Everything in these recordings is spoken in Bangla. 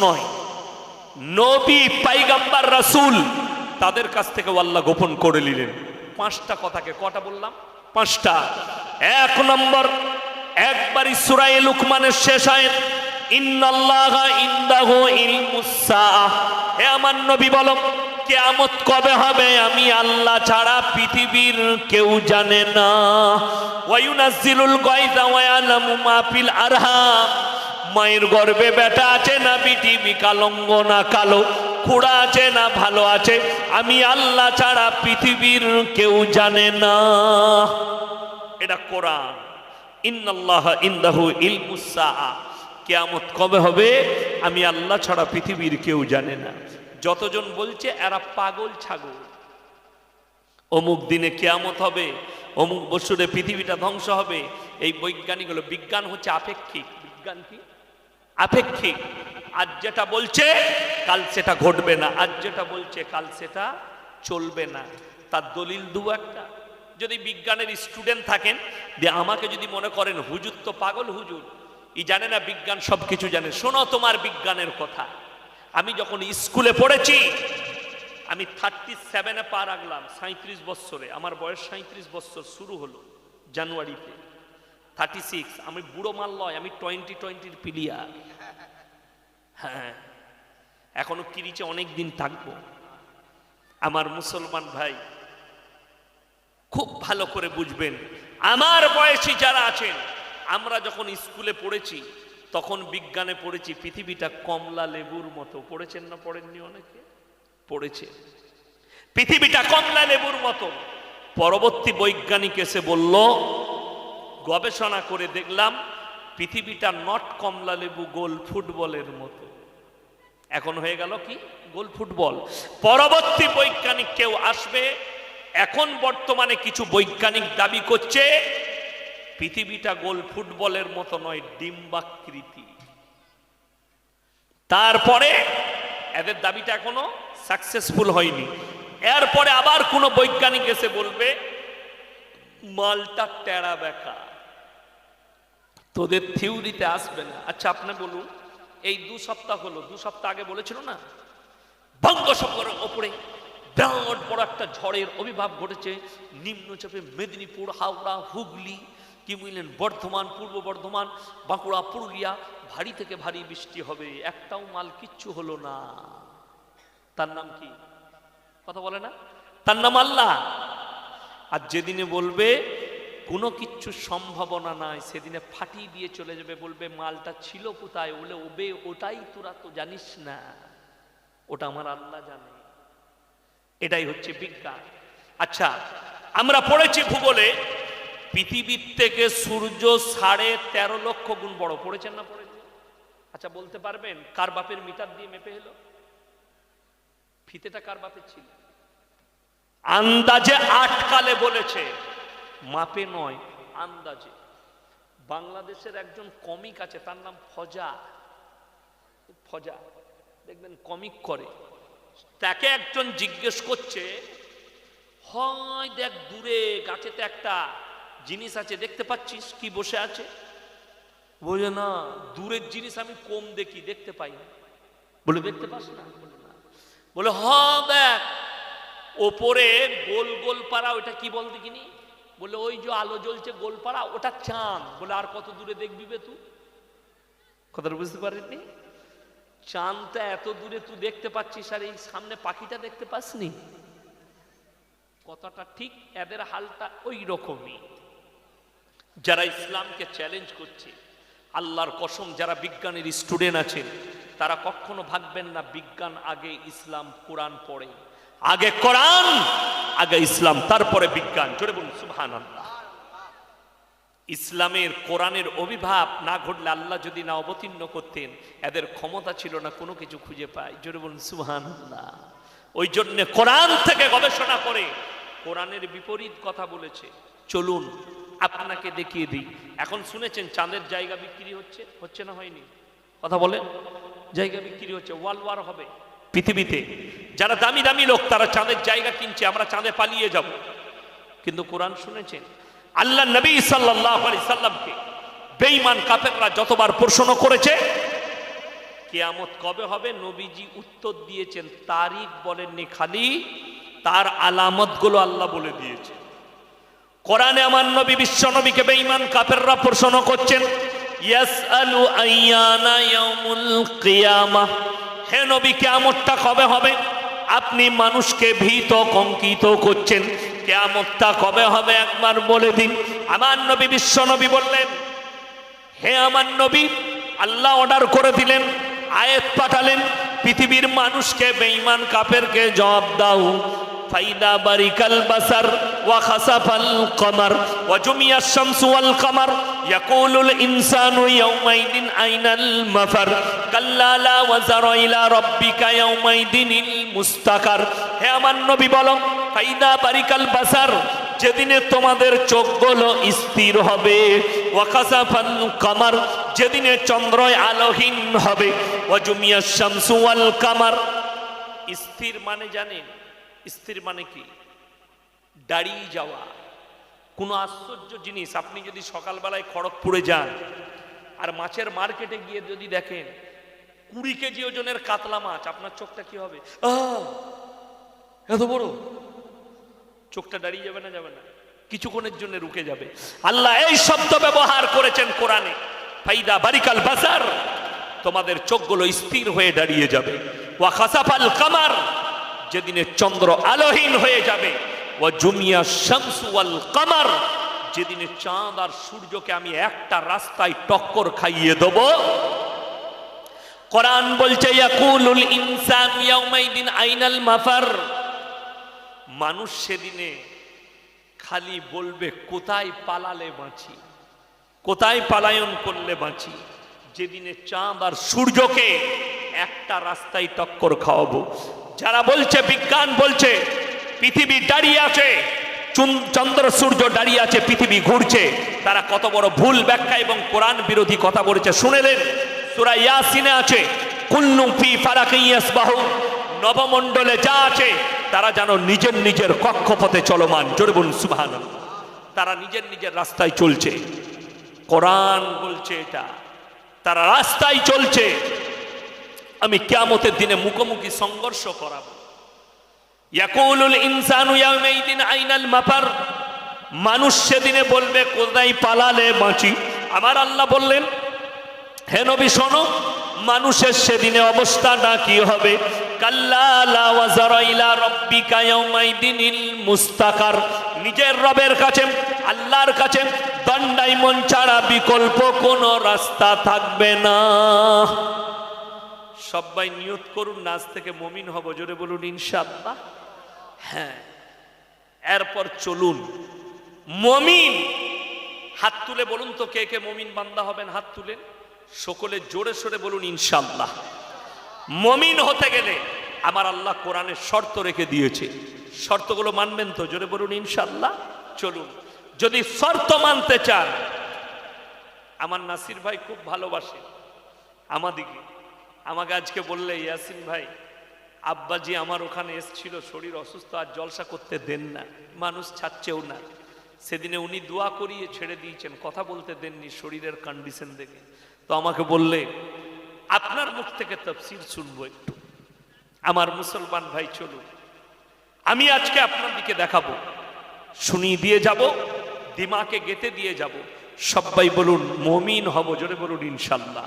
নয়। নবী, পাইগাম্বার, রাসূল তাদের কাছ থেকে আল্লাহ গোপন করে নিলেন। পাঁচটা কথাকে কটা বললাম? পাঁচটা। এক নম্বর একবার ইসরায়েল লুকমানের শেষ সাআহ। হে আমার নবী বলো, কেয়ামত কবে হবে? আমি আল্লাহ ছাড়া পৃথিবীর কেউ জানে না। ওয়ায়ুনাজ্জিলুল গায়দা ওয়া ইয়ালামু মা আরহাম। মায়ের গর্ভে বেটা আছে না বিটিবি কালঙ্গ না কালো, খুড়া আছে না ভালো আছে, আমি আল্লাহ ছাড়া পৃথিবীর কেউ জানে না। এটা কোরআন। ইন্নাল্লাহ ইন্দাহু ইলমুসা কেয়ামত কবে হবে? আমি আল্লাহ ছাড়া পৃথিবীর কেউ জানে না। যতজন বলছে, এরা পাগল ছাগল। অমুক দিনে কেয়ামত হবে, অমুক বছরে পৃথিবীটা ধ্বংস হবে। এই বৈজ্ঞানিক হলো, বিজ্ঞান হচ্ছে আপেক্ষিক। বিজ্ঞান কি? আপেক্ষিক। আজ যেটা বলছে, কাল সেটা ঘটবে না। আজ যেটা বলছে, কাল সেটা চলবে না। তার দলিল দু একটা। যদি বিজ্ঞানের স্টুডেন্ট থাকেন, যে আমাকে যদি মনে করেন, হুজুর তো পাগল হুজুর। ই জানে না, বিজ্ঞান সব কিছু জানে। শোনো তোমার বিজ্ঞানের কথা। আমি যখন স্কুলে পড়েছি, আমি থার্টি সেভেনে পা রাখলাম সাঁত্রিশ বৎসরে। আমার বয়স সাঁত্রিশ বৎসর, শুরু হলো জানুয়ারিতে। থার্টি সিক্স আমি বুড়ো মাল নয়, আমি টোয়েন্টি টোয়েন্টির প্লেয়ার হ্যাঁ এখনও কিরিচে অনেক দিন থাকব। আমার মুসলমান ভাই, খুব ভালো করে বুঝবেন, আমার বয়সী যারা আছেন, আমরা যখন স্কুলে পড়েছি, তখন বিজ্ঞানে পড়েছি, পৃথিবীটা কমলা লেবুর মতো। পড়েছেন না পড়েননি অনেকে? পড়েছে। পৃথিবীটা কমলা লেবুর মতো। পরবর্তী বৈজ্ঞানিক এসে বলল, গবেষণা করে দেখলাম পৃথিবীটা নট কমলা লেবু, গোল ফুটবলের মতো। এখন হয়ে গেল কি? Goal football. পরবর্তী বৈজ্ঞানিক কেউ আসবে, এখন বর্তমানে কিছু বৈজ্ঞানিক দাবি করছে, পৃথিবীটা গোল ফুটবলের মতো নয়, ডিম্বাকৃতি। তারপরে এদের দাবিটা এখনও সাকসেসফুল হয়নি। এরপরে আবার কোনো বৈজ্ঞানিক এসে বলবে, মালটা টেরা বেকা তোদের থিওরিতে আসবে না। আচ্ছা আপনি বলুন, এই দু সপ্তাহ হলো, দু সপ্তাহ আগে বলেছিল না? বঙ্গোপসাগরের ওপরে বিরাট বড় একটা ঝড়ের অভিভাব ঘটেছে, নিম্নচাপে মেদিনীপুর, হাওড়া, হুগলি, কি বুঝলেন, বর্ধমান, পূর্ব বর্ধমান, বাঁকুড়া, পুরুলিয়া, ভারী থেকে ভারী বৃষ্টি হবে, একটাও মাল কিচ্ছু হলো না। তার নাম কি? কথা বলে না? তার নাম আল্লাহ। আর যেদিনে বলবে কোনো কিচ্ছু সম্ভাবনা নাই। সেদিনে ফাটিয়ে দিয়ে চলে যাবে, বলবে, মালটা ছিল কোথায়? বলে, ওবে, ওটাই তোরা তো জানিস না। ওটা আমার আল্লাহ জানে। এটাই হচ্ছে বিজ্ঞান। আচ্ছা আমরা পড়েছি ভূগোলে, পৃথিবীর থেকে সূর্য সাড়ে তেরো লক্ষ গুণ বড়। পড়েছেন না পড়েছেন আচ্ছা বলতে পারবেন, কার বাপের মিটার দিয়ে মেপে এলো? ফিতেটা কার বাপের ছিল? আন্দাজে আটকালে বলেছে। মাপে নয়, আন্দাজে। বাংলাদেশের একজন কমিক আছে, তার নাম ফজা। ফজা, দেখবেন কমিক করে। তাকে একজন জিজ্ঞেস করছে, হয়, দেখ, দূরে, গাছেতে একটা জিনিস আছে, দেখতে পাচ্ছিস? কি বসে আছে? বলে, না, দূরের জিনিস আমি কম দেখি, দেখতে পাই না। বলে, দেখতে পাস না? বলে না। বলে, হ, দেখ, ওপরে গোল গোল পাড়া ওটা কি বল দেখিনি? বলে, ওই যে আলো জ্বলছে গোলপাড়া, ওটা চাঁদ। বলে, আর কত দূরে দেখবি বে তুই? কথাটা বুঝতে পারিনি। চাঁদটা এত দূরে তুই দেখতে পাচ্ছিস, আর এই সামনে পাখিটা দেখতে পাসনি? কথাটা ঠিক এদের হালটা ওই রকমই। যারা ইসলামকে চ্যালেঞ্জ করছে, আল্লাহর কসম, যারা বিজ্ঞানের স্টুডেন্ট আছেন, তারা কখনো ভাববেন না, বিজ্ঞান আগে ইসলাম, কোরআন পড়ে। আগে কোরআন, আগে ইসলাম, তারপরে বিজ্ঞান। জোরে বলুন সুবহান আল্লাহ ইসলামের কোরআনের অভিভাব না ঘটলে আল্লাহ যদি না অবতীর্ণ করতেন, এদের ক্ষমতা ছিল না, কোনো কিছু খুঁজে পায়। জোরে বলুন সুবহান আল্লাহ ওই জন্য কোরআন থেকে গবেষণা করে কোরআনের বিপরীত কথা বলেছে। চলুন, আপনাকে দেখিয়ে দিই। এখন শুনেছেন, চাঁদের জায়গা বিক্রি হচ্ছে? হচ্ছে না হয়নি? কথা বলেন। জায়গা বিক্রি হচ্ছে ওয়ার্ল্ড ওয়ার হবে। পৃথিবীতে। যারা দামি দামি লোক, তারা চাঁদের জায়গা কিনছে, আমরা চাঁদে পালিয়ে যাব। কিন্তু কোরআন শুনেছেন আল্লাহ নবী সাল্লাহ আলি সাল্লামকে বেঈমান কাফেররা যতবার প্রশ্ন করেছে, কেয়ামত কবে হবে? নবীজি উত্তর দিয়েছেন, তারিখ বলেননি খালি, তার আলামতগুলো আল্লাহ বলে দিয়েছে কোরআনে আমার নবী, বিশ্ব নবীকে বেঈমান কাফেররা প্রশ্ন করছেন, ইয়াসআলু আইয়ানা ইয়াউমুল কিয়ামাহ হে নবী, কেয়ামতটা কবে হবে? আপনি মানুষকে ভীত কঙ্কিত করছেন। কেয়ামতটা কবে হবে একবার বলে দিন। আমার নবী, বিশ্ব নবী বললেন, হে আমার নবী, আল্লাহ অর্ডার করে দিলেন, আয়েত পাঠালেন, পৃথিবীর মানুষকে, বেঈমান কাপেরকে জবাব দাও। ফাইদা বারিকাল বাসার, ওয়া খাসাফাল কমার, ওয়া জুমিয়াশ শামসু ওয়াল কমার মাফার কাল্লা লা ওয়াজারা ইলা রাব্বিকা ইয়াউমাইদিনিল মুস্তাকার। হে আমার নবী বলো, ফাইদা বারিকাল বাসার, যেদিনে তোমাদের চোখগুলো স্থির হবে ওয়াকাসাফান কামার, যেদিনে চন্দ্র আলোহীন হবে ওয়াজুমিয়া শামসু ওয়াল কামার। স্থির মানে জানেন স্থির মানে কি? দাঁড়িয়ে যাওয়া। কোনো আশ্চর্য জিনিস, আপনি যদি সকালবেলায় খড়গপুরে যান আর মাছের মার্কেটে গিয়ে যদি দেখেন কুড়ি কেজি ওজনের কাতলা মাছ, আপনার চোখটা কি হবে! এত বড়। চোখটা দাঁড়িয়ে যাবে না যাবে না। কিছুক্ষণের জন্য রুকে যাবে। আল্লাহ এই শব্দ ব্যবহার করেছেন কোরআনে। ফাইদা বারিকাল বাজার। তোমাদের চোখগুলো স্থির হয়ে দাঁড়িয়ে যাবে। ওয়া খাসাফাল কামার। যেদিনে চন্দ্র আলোহীন হয়ে যাবে শামসু কামার, যেদিনে চাঁদ আর সূর্যকে আমি একটা রাস্তায় টক্কর খাইয়ে দেবো। কোরআন বলছে ইনসান আইনাল মাফার। মানুষ সেদিনে খালি বলবে, কোথায় পালালে বাঁচি? কোথায় পালায়ন করলে বাঁচি? যেদিনে চাঁদ আর সূর্যকে একটা রাস্তায় টক্কর খাওয়াবো। যারা বলছে, বিজ্ঞান বলছে, পৃথিবী দাঁড়িয়ে আছে, চুন- চন্দ্র, সূর্য দাঁড়িয়ে আছে, পৃথিবী ঘুরছে। তারা কত বড় ভুল ব্যাখ্যা এবং কোরআন বিরোধী কথা বলেছে। শুনেলেন সুরা ইয়াসিনে আছে, কুল্লু ফি ফারাকি ইয়াসবাহু নবমণ্ডলে যা আছে, তারা যেন নিজের নিজের কক্ষপথে চলমান। জোরে বলুন, সুবহানাল্লাহ। তারা নিজের নিজের রাস্তায় চলছে। কোরআন বলছে এটা। তারা রাস্তায় চলছে। আমি কিয়ামতের দিনে মুখোমুখি সংঘর্ষ করাবো। ইয়াকুলুল ইনসানু ইয়াউমাইদিন আইনাল মাফার। মানুষ সেদিনে বলবে, কোথায় পালালে বাঁচি? আমার আল্লাহ বললেন, হে নবী, শোনো, মানুষের সেদিনে অবস্থাটা কি হবে? মুস্তাকার। নিজের রবের কাছে, আল্লাহর কাছে দণ্ডাইমন ছাড়া বিকল্প কোনো রাস্তা থাকবে না। সবাই নিয়ত করুন, নাচ থেকে মমিন হব, জোরে বলুন, ইনশাআল্লাহ। হ্যাঁ এরপর চলুন। মমিন, হাত তুলে বলুন তো কে কে মমিন বান্দা হবেন, হাত তুলেন সকলে জোরে সোরে বলুন ইনশাল্লাহ মমিন হতে গেলে আমার আল্লাহ কোরআনের শর্ত রেখে দিয়েছে। শর্তগুলো মানবেন তো? জোরে বলুন ইনশাল্লাহ চলুন। যদি শর্ত মানতে চান, আমার নাসির ভাই খুব ভালোবাসে আমাদিকে আমাকে আজকে বললে, ইয়াসিন ভাই, আব্বাজি আমার ওখানে এসছিল, শরীর অসুস্থ, আর জলসা করতে দেন না, মানুষ ছাড়ছেও না। সেদিনে উনি দোয়া করিয়ে ছেড়ে দিয়েছেন, কথা বলতে দেননি শরীরের কন্ডিশন দেখে। তো আমাকে বললে, আপনার মুখ থেকে তফসির শুনব একটু। আমার মুসলমান ভাই, চলুন। আমি আজকে আপনার দিকে দেখাবো। শুনিয়ে দিয়ে যাব, দিমাকে গেতে দিয়ে যাব। সবাই বলুন, মমিন হব, জোরে বলুন, ইনশাল্লাহ।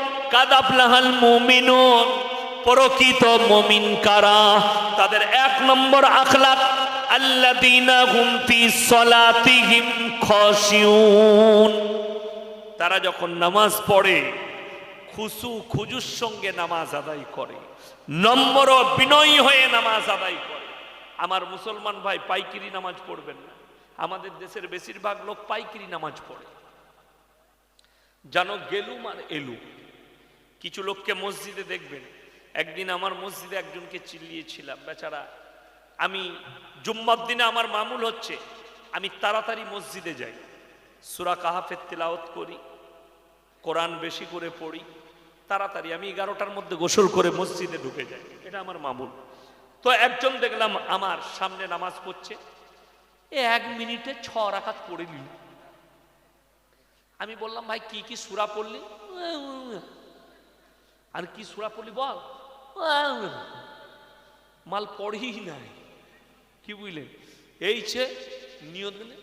কাদাবলাহাল মুমিনুন, প্রকৃত মুমিন কারা? তাদের এক নম্বর আখলাক, আল্লাযীনা হুম ফি সলাতিহিম খাশিউন। তারা যখন নামাজ পড়ে খুশু খুজুর সঙ্গে নামাজ আদায় করে, নম্বর বিনয়ী হয়ে নামাজ আদায় করে। আমার মুসলমান ভাই পাইকিরি নামাজ পড়বেন না। আমাদের দেশের বেশিরভাগ লোক পাইকিরি নামাজ পড়ে। জানো গেলুম আর এলু কিছু লোককে মসজিদে দেখবেন। একদিন আমার মসজিদে একজনকে চিল্লিয়েছিলাম, বেচারা, আমি জুম্মার দিনে আমার মামুল হচ্ছে, আমি তাড়াতাড়ি মসজিদে যাই। সুরা কাহাফের তেলাওত করি, কোরআন বেশি করে পড়ি, তাড়াতাড়ি আমি এগারোটার মধ্যে গোসল করে মসজিদে ঢুকে যাই। এটা আমার মামুল। তো একজন দেখলাম আমার সামনে নামাজ পড়ছে, এ এক মিনিটে ছ রাখাত পড়ে নিল। আমি বললাম, ভাই, কি কি সুরা পড়লি? আর কি সুরা পড়লি বল? মাল পড়ি নাই। কি বুঝলেন এই যে নিয়ত দিলে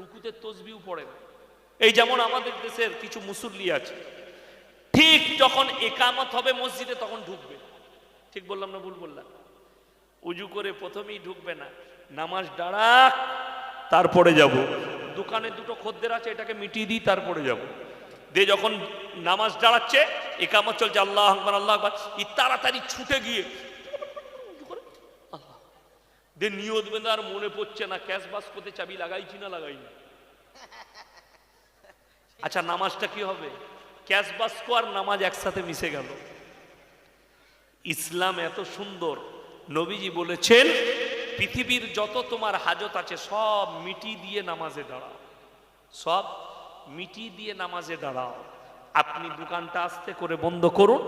রুকুতে তসবিও পড়ে না। এই যেমন আমাদের দেশের কিছু মুসল্লি আছে, ঠিক যখন একামত হবে মসজিদে তখন ঢুকবে। ঠিক বললাম না ভুল বললাম? উজু করে প্রথমেই ঢুকবে না। নামাজ দাঁড়াক, তারপরে যাব। দোকানে দুটো খদ্দের আছে, এটাকে মিটিয়ে দিই, তারপরে যাব। দিয়ে যখন নামাজ দাঁড়াচ্ছে একামত চলছে, আল্লাহ আকবর আল্লাহ আকবর ই তাড়াতাড়ি ছুটে গিয়ে, আল্লাহ, দিয়ে নিয়ত বেঁধে আর মনে পড়ছে না, ক্যাশ বাস করতে চাবি লাগাইছি না লাগাইনি। আচ্ছা নামাজটা কি হবে? ক্যাশ বাস্কো আর নামাজ একসাথে মিশে গেল। ইসলাম এত সুন্দর। নবীজি বলেছেন, পৃথিবীর যত তোমার হাজত আছে, সব মিটি দিয়ে নামাজে দাঁড়াও। সব মিটি দিয়ে নামাজে দাঁড়াও। আপনি দোকানটা আস্তে করে বন্ধ করুন।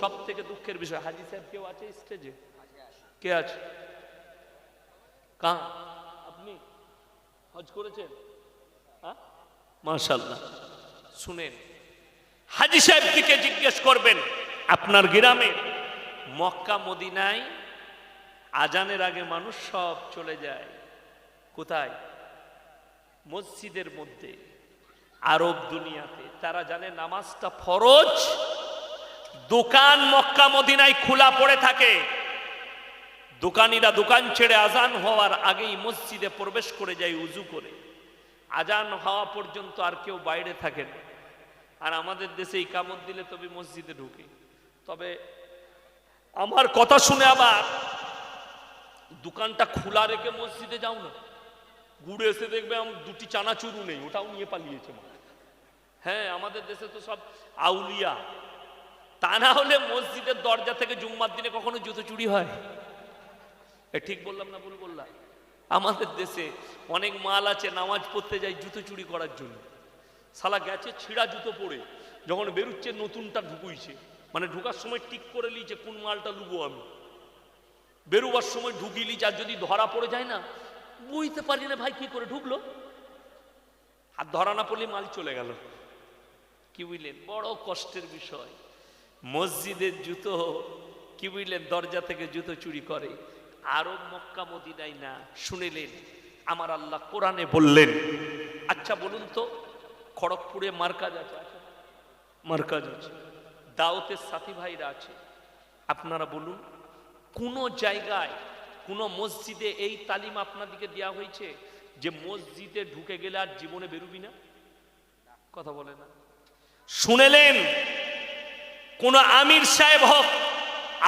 সব থেকে দুঃখের বিষয়, হাজি সাহেব কেউ আছে স্টেজে কে আছে? আপনি? হজ করেছেন? হ্যাঁ? মাশাল্লাহ শুনেন, হাজি সাহেব দিকে জিজ্ঞেস করবেন, আপনার গ্রামে মক্কা, মদিনায় আজানের আগে মানুষ সব চলে যায়। কোথায়? মসজিদের মধ্যে। আরব দুনিয়াতে। তারা জানে নামাজটা ফরজ, দোকান মক্কা মদিনায় খোলা পড়ে থাকে। দোকানিরা দোকান ছেড়ে আজান হওয়ার আগেই মসজিদে প্রবেশ করে যায় উজু করে। আজান হওয়া পর্যন্ত আর কেউ বাইরে থাকে না। আর আমাদের দেশে ইকামত দিলে তবে মসজিদে ঢুকে। তবে আমার কথা শুনে আবার দোকানটা খোলা রেখে মসজিদে যাও না। ঘুরে এসে দেখবে আম দুটি চানাচুরু নেই, ওটাও নিয়ে পালিয়েছে মা। হ্যাঁ আমাদের দেশে তো সব আউলিয়া। তা না হলে মসজিদের দরজা থেকে জুম্মার দিনে কখনো জুতো চুরি হয়? এ, ঠিক বললাম না ভুল বললাম? আমাদের দেশে অনেক মাল আছে, নামাজ পড়তে যায় জুতো চুরি করার জন্য। সালা গেছে, ছিঁড়া জুতো পরে, যখন বেরুচ্ছে, নতুনটা ঢুকুইছে। মানে ঢুকার সময় ঠিক করে লিছে কোন মালটা লুবো আমি। বেরোবার সময় ঢুকিয়ে লিছে আর যদি ধরা পড়ে যায় না, বুঝতে পারি না ভাই কি করে ঢুকলো? আর ধরা না পড়লে মাল চলে গেল। কি বুঝলেন? বড় কষ্টের বিষয়। মসজিদের জুতো, কি বুঝলেন? দরজা থেকে জুতো চুরি করে। আরও মক্কা মদিনাই না, শুনিলেন? আমার আল্লাহ কোরআনে বললেন। আচ্ছা বলুন তো, খড়গপুরে মার্কাজ আছে? মার্কাজ আছে। দাওতের সাথী ভাইরা আছে। আপনারা বলুন, কোন জায়গায়, কোন মসজিদে এই তালিম আপনাদিকে দেওয়া হয়েছে যে মসজিদে ঢুকে গেলে আর জীবনে বেরুবি না? কথা বলে না। শুনেলেন, কোন আমির সাহেব হোক,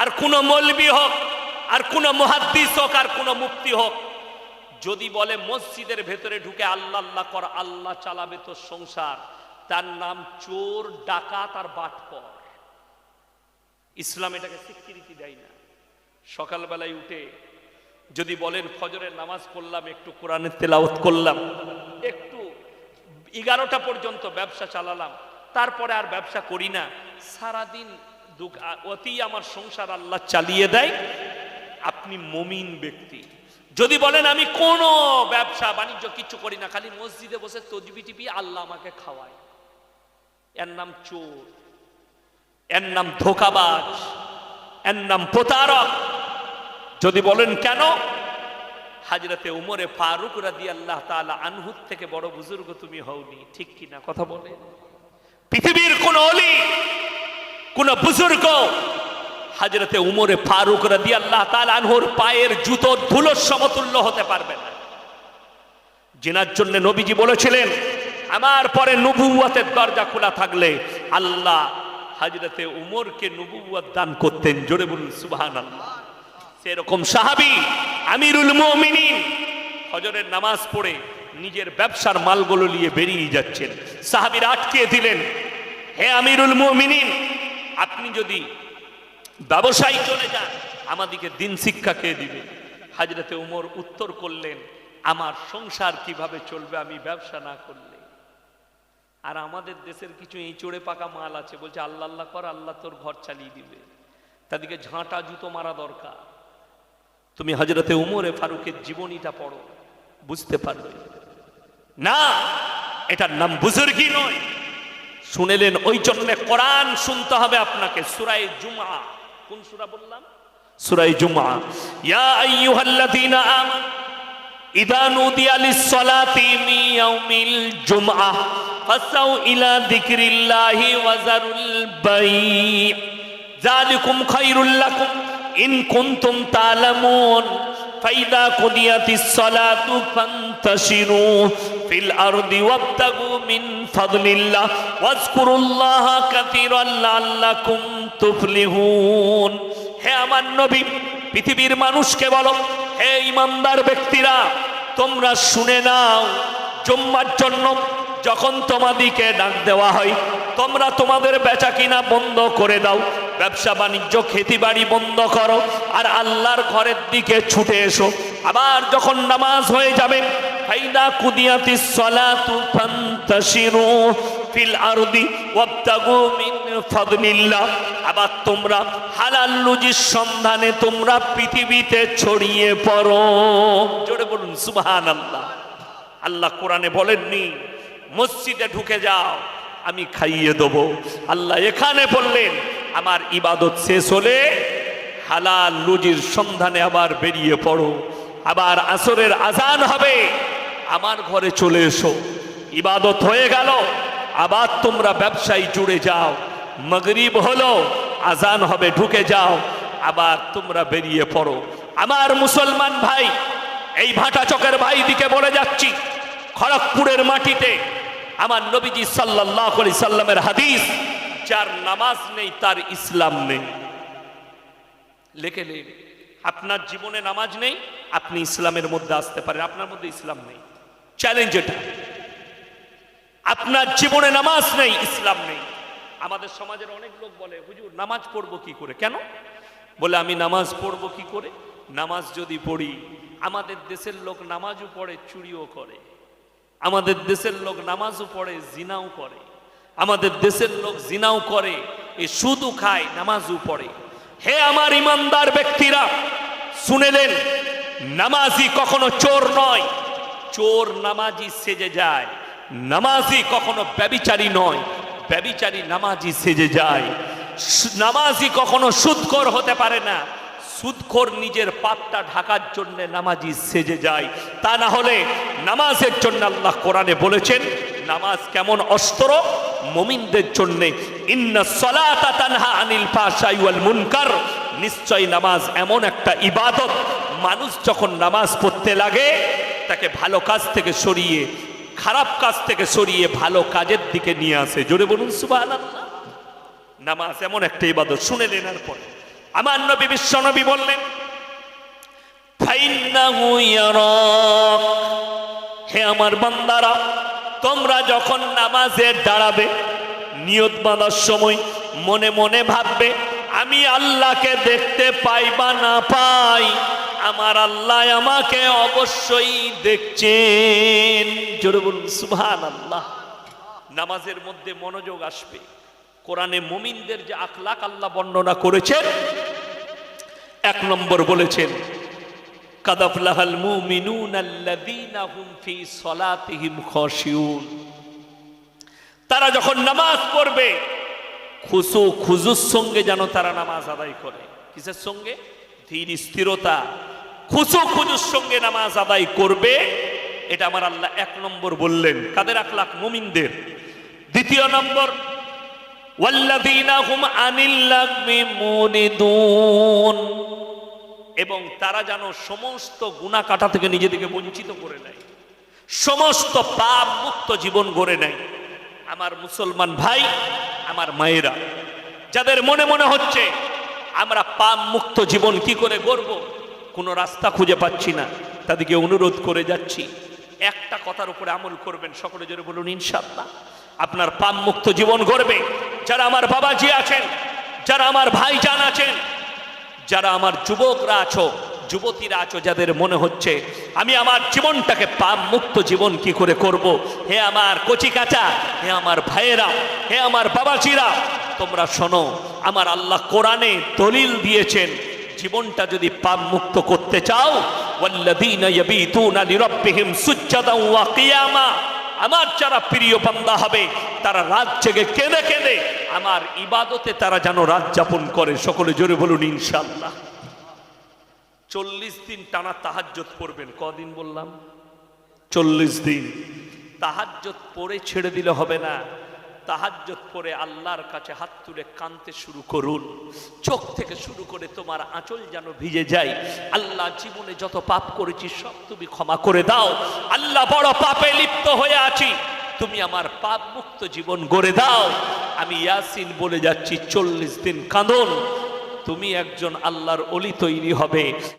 আর কোন মলবি হোক, আর কোন মহাদ্দিস হোক, আর কোন মুক্তি হোক। যদি বলে মসজিদের ভেতরে ঢুকে আল্লাহ আল্লাহ কর, আল্লাহ চালাবে তোর সংসার, তার নাম চোর, ডাকাত আর বাটপর। ইসলাম এটাকে স্বীকৃতি দেয় না। সকালবেলায় উঠে যদি বলেন, ফজরের নামাজ পড়লাম, একটু কোরআনের তেলাওত করলাম, একটু এগারোটা পর্যন্ত ব্যবসা চালালাম তারপরে আর ব্যবসা করি না। সারাদিন অতি আমার সংসার আল্লাহ চালিয়ে দেয়। আপনি মমিন ব্যক্তি। যদি বলেন আমি কোনো ব্যবসা, বাণিজ্য কিছু করি না, খালি মসজিদে বসে তজবি টিপি আল্লাহ আমাকে খাওয়ায়। এর নাম চোর, এর নাম ধোকাবাজ, এর নাম প্রতারক। যদি বলেন কেন? হাজরতে উমরে ফারুক রাদি আল্লাহ তালা আনহুত থেকে বড় বুজুর্গ তুমি হওনি, ঠিক কিনা কথা বলে পৃথিবীর কোন অলি, কোন বুজুর্গ, হাজরতে উমরে ফারুক রাদি আল্লাহ তালা আনহুর পায়ের জুতোর ধুলোর সমতুল্য হতে পারবে না। জেনার জন্য নবীজি বলেছিলেন, আমার পরে নবুয়াতের দরজা খোলা থাকলে আল্লাহ হাজরতে উমরকে নবুয়াত দান করতেন। জোরে বলুন সুবাহান আল্লাহ সেরকম সাহাবি আমিরুল মুমিনিন হজরের নামাজ পড়ে নিজের ব্যবসার মালগুলো নিয়ে বেরিয়ে যাচ্ছেন। সাহাবিরা আটকে দিলেন। হে আমিরুল মুমিনিন, আপনি যদি ব্যবসায়ী চলে যান, আমাদিকে দিন শিক্ষা কে দিবে? হাজরতে উমর উত্তর করলেন, আমার সংসার কীভাবে চলবে আমি ব্যবসা না করলে? আর আমাদের দেশের কিছু চড়ে পাকা মাল আছে, বলছে, আল্লাহ আল্লাহ কর, আল্লাহ তোর ঘর চালিয়ে দিবে। তাদেরকে ঝাঁটা, জুতো মারা দরকার। তুমি হজরতে উমরে ফারুকের জীবনীটা পড়ো, বুঝতে পারবে। না, এটার নাম বুজুর্গি নয়। শুনেলেন ওই জন্য কোরআন শুনতে হবে আপনাকে সুরাই জুমা। কোন সুরা বললাম? সুরাই জুমা। ইয়া আইয়ুহাল্লাযীনা আমানু, ইদা নুদিয়া লিস-সালাতি মিন ইয়াউমিল জুমআ, ফাসাউ ইলা যিকরিল্লাহি ওয়া যারুল বাই' যালিকুম খায়রুল লাকুম, ইন কুনতুম তা'লামুন ফাইদা কুদিয়াতিস-সালাতু ফান্তাশিরু। ফিল আরদি ওয়াবতাগু মিন ফাদলিল্লাহ ওয়াজকুরুল্লাহ কাসীরান লাআল্লাকুম তুফলিহুন। হে আমার নবী, পৃথিবীর মানুষকে বলো, হে ইমানদার ব্যক্তিরা, তোমরা শুনে নাও, জম্মার জন্য যখন তোমাদিকে ডাক দেওয়া হয়, তোমরা তোমাদের বেচা কিনা বন্ধ করে দাও ব্যবসা বাণিজ্য, খেতি বাড়ি বন্ধ করো আর আল্লাহর ঘরের দিকে ছুটে এসো। আবার যখন নামাজ হয়ে যাবে, ফাইদা কুদিয়াতি সলাতু ফান্তাশিরু ফিল আরদি ওয়াবতাগু মিন আবার তোমরা হালাল রুজির সন্ধানে তোমরা পৃথিবীতে ছড়িয়ে পড়ো। জোরে বলুন, সুবহানাল্লাহ। আল্লাহ কোরআনে বলেননি, মসজিদে ঢুকে যাও, আমি খাইয়ে দেবো। আল্লাহ এখানে বললেন আমার ইবাদত শেষ হলে হালাল লুজির সন্ধানে আবার বেরিয়ে পড়ো। আবার আসরের আজান হবে। আমার ঘরে চলে এসো। ইবাদত হয়ে গেল। আবার তোমরা ব্যবসায়ী জুড়ে যাও। মগরিব হলো, আজান হবে, ঢুকে যাও। আবার তোমরা বেরিয়ে পড়ো। আমার মুসলমান ভাই, এই ভাটা চকের ভাই দিকে বলে যাচ্ছি, খড়গপুরের মাটিতে। আমার নবীজি সাল্লাহ সাল্লামের হাদিস যার নামাজ নেই, তার ইসলাম নেই। লেখে নেই। আপনার জীবনে নামাজ নেই, আপনি ইসলামের মধ্যে আসতে পারেন, আপনার মধ্যে ইসলাম নেই। চ্যালেঞ্জ এটা। আপনার জীবনে নামাজ নেই, ইসলাম নেই। আমাদের সমাজের অনেক লোক বলে, হুজুর, নামাজ পড়ব কি করে? কেন? বলে, আমি নামাজ পড়ব কি করে? নামাজ যদি পড়ি, আমাদের দেশের লোক নামাজও পড়ে, চুরিও করে। আমাদের দেশের লোক নামাজও পড়ে, জিনাও করে। আমাদের দেশের লোক জিনাও করে, এ শুধু খায়, নামাজও পড়ে। হে আমার ইমানদার ব্যক্তিরা শুনেলেন নামাজি কখনো চোর নয়। চোর নামাজি সেজে যায়, নামাজি কখনো ব্যবিচারী নয়, ব্যবিচারী নামাজি সেজে যায়। নামাজি কখনো সুদকর হতে পারে না, সুদখোর নিজের পাপটা ঢাকার জন্য নামাজি সেজে যায়। তা না হলে নামাজের জন্য আল্লাহ কোরআনে বলেছেন, নামাজ কেমন অস্ত্র মুমিনদের জন্যে আনিল মুনকার। নিশ্চয় নামাজ এমন একটা ইবাদত। মানুষ যখন নামাজ পড়তে লাগে, তাকে ভালো কাজ থেকে সরিয়ে, খারাপ কাজ থেকে সরিয়ে ভালো কাজের দিকে নিয়ে আসে। জোরে বলুন, সুবহানাল্লাহ। নামাজ এমন একটা ইবাদত, শুনে নেনার পরে আমার নবী, বিশ্ব নবী বললেন হে আমার বান্দারা তোমরা যখন নামাজে দাঁড়াবে, নিয়ত বাঁধার সময় মনে মনে ভাববে, আমি আল্লাহকে দেখতে পাই বা না পাই, আমার আল্লাহ আমাকে অবশ্যই দেখছেন। জোরে বলুন সুবহান আল্লাহ নামাজের মধ্যে মনোযোগ আসবে। কোরআনে মুমিনদের যে আখলাক আল্লাহ বর্ণনা করেছেন, এক নম্বর বলেছেন মুমিনুন ফি তারা যখন নামাজ পড়বে, খুসু খুজুর সঙ্গে যেন তারা নামাজ আদায় করে। কিসের সঙ্গে? ধীর স্থিরতা। খুসু খুজুর সঙ্গে নামাজ আদায় করবে, এটা আমার আল্লাহ এক নম্বর বললেন। কাদের আখলাক? মুমিনদের। দ্বিতীয় নম্বর, ওয়াল্লাযীনা হুম আনিল লাগমি মুনিদুন। এবং তারা যেন সমস্ত গুণা কাটা থেকে নিজেদেরকে বঞ্চিত করে নেয়, সমস্ত পাপ মুক্ত জীবন গড়ে নেয়। আমার মুসলমান ভাই, আমার মায়েরা, যাদের মনে মনে হচ্ছে আমরা পাপ মুক্ত জীবন কি করে গড়ব, কোনো রাস্তা খুঁজে পাচ্ছি না। তাদেরকে অনুরোধ করে যাচ্ছি, একটা কথার উপরে আমল করবেন। সকলে জোরে বলুন ইনশাল্লাহ আপনার পাপ মুক্ত জীবন গড়বে। যারা আমার বাবাজি আছেন, যারা আমার ভাইজান আছেন যারা আমার যুবকরা আছো, যুবতীরা আছো, যাদের মনে হচ্ছে আমি আমার জীবনটাকে পাপ মুক্ত জীবন কি করে করব। হে আমার কচি কাচা, হে আমার ভাইয়েরা, হে আমার বাবাজিরা, তোমরা শোনো, আমার আল্লাহ কোরআনে দলিল দিয়েছেন, জীবনটা যদি পাপ মুক্ত করতে চাও আমার যারা প্রিয় বান্দা হবে, তারা রাত জেগে কেঁদে কেঁদে আমার ইবাদতে তারা যেন রাত যাপন করে, সকলে জোরে বলুন ইনশাল্লাহ চল্লিশ দিন টানা তাহাজ্জত পড়বেন, কদিন বললাম? চল্লিশ দিন। তাহাজ্জত পড়ে ছেড়ে দিলে হবে না। তাহাজ্জত পরে আল্লাহর কাছে হাত তুলে কানতে শুরু করুন। চোখ থেকে শুরু করে তোমার আঁচল যেন ভিজে যায়। আল্লাহ জীবনে যত পাপ করেছি, সব তুমি ক্ষমা করে দাও। আল্লাহ বড় পাপে লিপ্ত হয়ে আছি। তুমি আমার পাপ মুক্ত জীবন গড়ে দাও। আমি ইয়াসিন বলে যাচ্ছি, চল্লিশ দিন কাঁদন। তুমি একজন আল্লাহর অলি তৈরি হবে।